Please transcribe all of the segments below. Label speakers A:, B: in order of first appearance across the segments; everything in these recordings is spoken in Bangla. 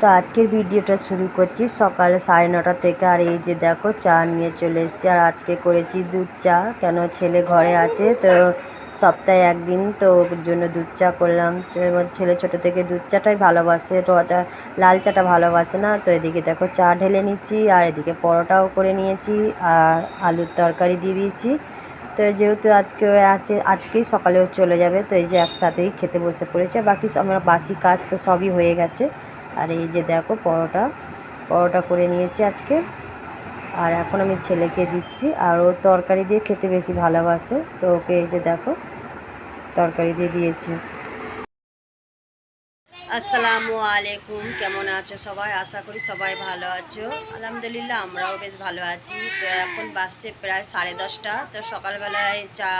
A: তো আজকের ভিডিওটা শুরু করছি সকাল সাড়ে নটা থেকে। আর এই যে দেখো, চা নিয়ে চলে এসেছি। আর আজকে করেছি দুধ চা। কেন ছেলে ঘরে আছে, তো সপ্তাহে একদিন তো ওর জন্য দুধ চা করলাম। ছেলে ছোটো থেকে দুধ চাটাই ভালোবাসে, রজা, লাল চাটা ভালোবাসে না? তো এদিকে দেখো, চা ঢেলে নিচ্ছি। আর এদিকে পরোটাও করে নিয়েছি। আর আলুর তরকারি দিয়ে দিয়েছি। তো যেহেতু আজকে আছে, আজকেই সকালেও চলে যাবে। তো এই যে একসাথেই খেতে বসে পড়েছে। বাকি আমার বাসি কাজ তো সবই হয়ে গেছে। আর এই যে দেখো পরোটা পরোটা করে নিয়েছি আজকে। আর এখন আমি ছেলেকে দিচ্ছি, আর ও তরকারি দিয়ে খেতে বেশি ভালোবাসে। তো ওকে এই যে দেখো, তরকারি দিয়ে দিয়েছি। আসসালামু আলাইকুম, কেমন আছো সবাই? আশা করি সবাই ভালো আছো। আলহামদুলিল্লাহ, আমরাও বেশ ভালো আছি। তো এখন বাসছে প্রায় সাড়ে দশটা। তো সকালবেলায় চা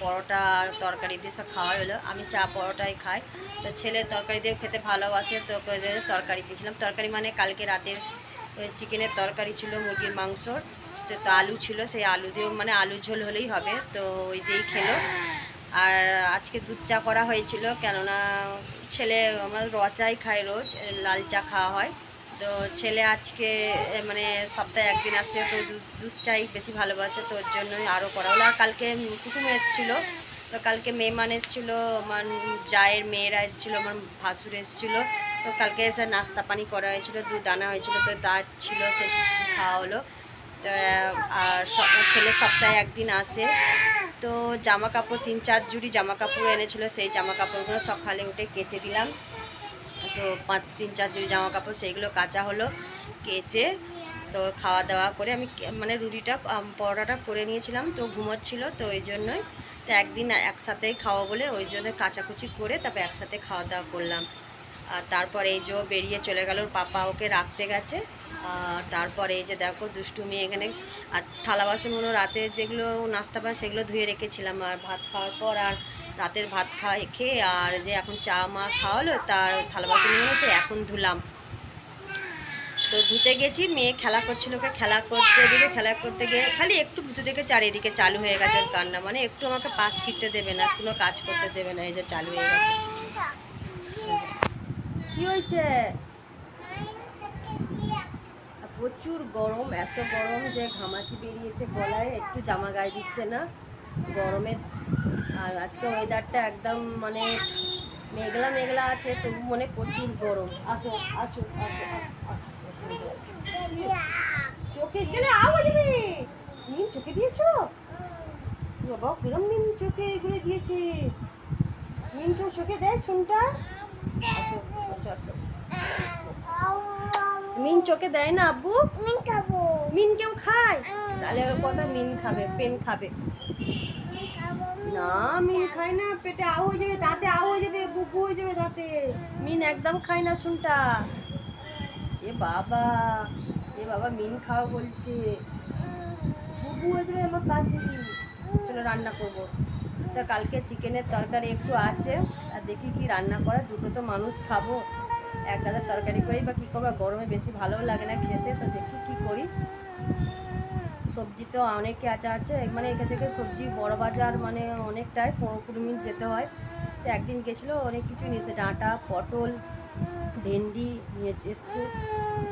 A: পরোটা আর তরকারি দিয়ে সব খাওয়া হলো। আমি চা পরোটাই খাই। তো ছেলে তরকারি দিয়ে খেতে ভালোবাসে। তো তরকারি দিয়েছিলাম। তরকারি মানে কালকে রাতের চিকেনের তরকারি ছিল মুরগির মাংসর সে তো আলু ছিল, সেই আলু দিয়েও মানে আলু ঝোল হলেই হবে। তো ওই দিয়েই খেলো। আর আজকে দুধ চা করা হয়েছিল। কেননা ছেলে আমার র চাই খায় রোজ লাল চা খাওয়া হয়। তো ছেলে আজকে মানে সপ্তাহে একদিন আসে, তো দুধ চাই বেশি ভালোবাসে, তো ওর জন্যই আরও করা হলো। আর কালকে কুটুম এসেছিল, তো কালকে মেহমান এসেছিল, আমার জায়ের মেয়েরা এসেছিল, আমার ভাসুর এসেছিল। তো কালকে এসে নাস্তা পানি করা হয়েছিল, দুধ আনা হয়েছিল, তো তার ছিল খাওয়া হলো। আর ছেলে সপ্তাহে একদিন আসে। তো জামা কাপড় তিন চার জুড়ি জামা কাপড় এনেছিল, সেই জামা কাপড়গুলো সকালে উঠে কেচে দিলাম। তো পাঁচ, তিন চার জুড়ি জামা কাপড় সেইগুলো কাচা হলো, কেচে তো খাওয়া দাওয়া করে আমি মানে রুটিটা পরোটাটা করে নিয়েছিলাম, তো ঘুমোচ্ছিল, তো ওই জন্যই। তো একদিন একসাথেই খাওয়া বলে ওই জন্য কাচাকুচি করে তারপর একসাথে খাওয়া দাওয়া করলাম। আর তারপরে এই যে বেরিয়ে চলে গেল পাপা ওকে রাখতে গেছে। আর তারপরে এই যে দেখো, দুষ্টুমি এখানে। আর থালা বাসনগুলো রাতের যেগুলো নাস্তা পান সেগুলো ধুয়ে রেখেছিলাম। আর ভাত খাওয়ার পর আর রাতের ভাত খাওয়া খেয়ে আর যে এখন চা মা খাওয়ালো, তার থালা বাসনগুলো সে এখন ধুলাম। তো ধুতে গেছি, মেয়ে খেলা করছিল ওকে, খেলা করতে দিকে খেলা করতে গিয়ে খালি একটু ধুতে দেখে চারিদিকে চালু হয়ে গেছে ওর কান্না। মানে একটু আমাকে পাশ ফিরতে দেবে না, কোনো কাজ করতে দেবে না, এই যে চালু হয়ে গেছে। কি হয়েছে? প্রচুর গরম, এত গরম যে ঘামাচি বেরিয়েছে গলায়, একটু জামা গায়ে দিচ্ছে না গরমে। আর আজকে ওয়েদারটা একদম মানে মেঘলা মেঘলা আছে, তবু মনে প্রচুর গরম। আসো আসো আসো। চোখে গেলে আও যাবে নিম চোখে দিয়েছ? বাবা, কিরম নিম চোখে এগুলো দিয়েছে? নিম কেউ চোখে দেয় শুনটা মিন চোখে দেয় না আব্বু? মিন খাব। মিন কেউ খায়? তাহলে ওর কথা মিন খাবে পেন খাবে। না মিন খায় না পেটে আও হয়ে যাবে দাঁতে আও হয়ে যাবে বুবু হয়ে যাবে দাঁতে। মিন একদম খায় না শুনটা। এ বাবা এ বাবা মিন খাওয়া বলছে। বুবু হয়ে যাবে আমার কাজ চলো রান্না করব। তা কালকে চিকেনের তরকারি একটু আছে, আর দেখি কি রান্না করা দুটো তো মানুষ খাব। এক গাদা তরকারি করি, বা কী করব? গরমে বেশি ভালোও লাগে না খেতে, তো দেখি কি করি। সবজি তো অনেকে আছে আছে মানে এখান থেকে সবজি বড় বাজার মানে অনেকটাই পনেরো কুড়ি মিনিট যেতে হয়। তো একদিন গেছিল, অনেক কিছু নিয়েছে, ডাঁটা, পটল, ভেন্ডি নিয়ে এসছে।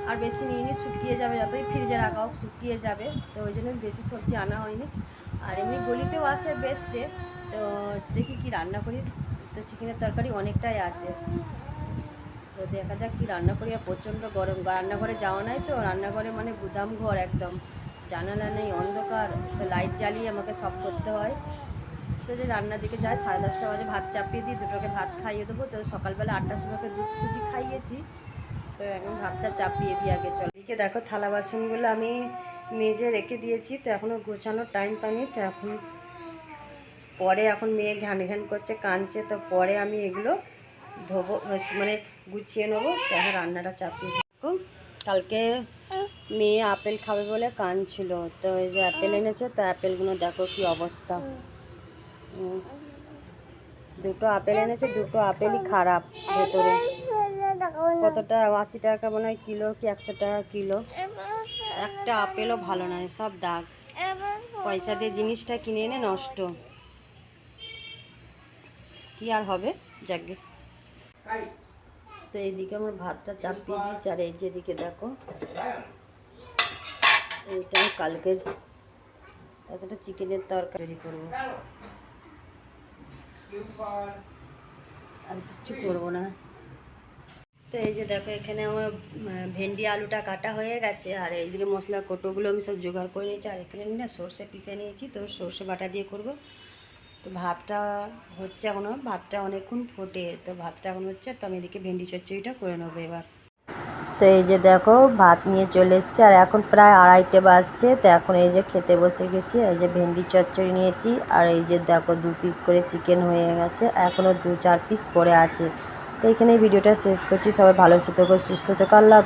A: আর বেশি নিয়ে নি, শুকিয়ে যাবে, যতই ফ্রিজে রাখা হোক শুকিয়ে যাবে। তো ওই জন্য বেশি সবজি আনা হয়নি। আর এমনি গলিতেও আসে বেচতে। তো দেখি কি রান্না করি। তো চিকেনের তরকারি অনেকটাই আছে। তো দেখা যাক কি রান্না করি। আর প্রচণ্ড গরম। রান্নাঘরে যাওয়া নাই তো। রান্নাঘরে মানে গুদাম ঘর একদম। জানালা নেই, অন্ধকার। তো লাইট জ্বালিয়ে আমাকে সব করতে হয়। তো যে রান্নার দিকে যাই সাড়ে দশটা বাজে। ভাত চাপিয়ে দিই, দুটোকে ভাত খাইয়ে দেবো। তো সকালবেলা আটটার সময়কে দুধ সুজি খাইয়েছি। তো এখন ভাতটা চাপিয়ে দিই আগে। চল। এদিকে দেখো থালা বাসনগুলো আমি মেজে রেখে দিয়েছি। তো এখনও গোছানোর টাইম পাইনি। তো এখন পরে এখন মেয়ে ঘ্যান ঘ্যান করছে, কাঁদছে, তো পরে আমি এগুলো ধোবো মানে গুছিয়ে নেব এখন রান্নাটা চাপিয়ে দেখো, কালকে মেয়ে আপেল খাবে বলে কাঁদছিল, তো এই যে অ্যাপেল এনেছে, তো অ্যাপেলগুলো দেখো কি অবস্থা। দুটো আপেল এনেছে, দুটো আপেলই খারাপ ভেতরে। কতটা, আশি টাকা মনে হয় কিলো কি একশো টাকা কিলো। একটা আপেলও ভালো নয়, সব দাগ। পয়সা দিয়ে জিনিসটা কিনে এনে নষ্ট। কি আর হবে? যাকে তো এইদিকে আমার ভাতটা চাপিয়ে দিয়েছি, আর এই যেদিকে দেখো, এইটা কালকের এতটা চিকেনের তরকারি করব। আর কিচ্ছু করব না। তো এই যে দেখো, এখানে আমার ভেন্ডি আলুটা কাটা হয়ে গেছে, আর এইদিকে মশলা কোটোগুলো আমি সব জোগাড় করে নিয়েছি, আর এখানে না সর্ষে পিষে নিয়েছি, তো সর্ষে বাটা দিয়ে করব। তো ভাতটা হচ্ছে এখনও ভাতটা অনেকক্ষণ ফোটে, তো ভাতটা এখন হচ্ছে, তো আমি এদিকে ভেন্ডি চচ্চড়িটা করে নেব এবার। তো এই যে দেখো, ভাত নিয়ে চলে এসছে, আর এখন প্রায় আড়াইটে বাজছে, তো এখন এই যে খেতে বসে গেছি এই যে ভেন্ডি চচ্চড়ি নিয়েছি, আর এই যে দেখো দু পিস করে চিকেন হয়ে গেছে এখনও দু চার পিস পরে আছে। তো এখানে ভিডিওটা শেষ করছি, সবাই ভালো সুস্থ সুস্থ থাকো, আল্লাহ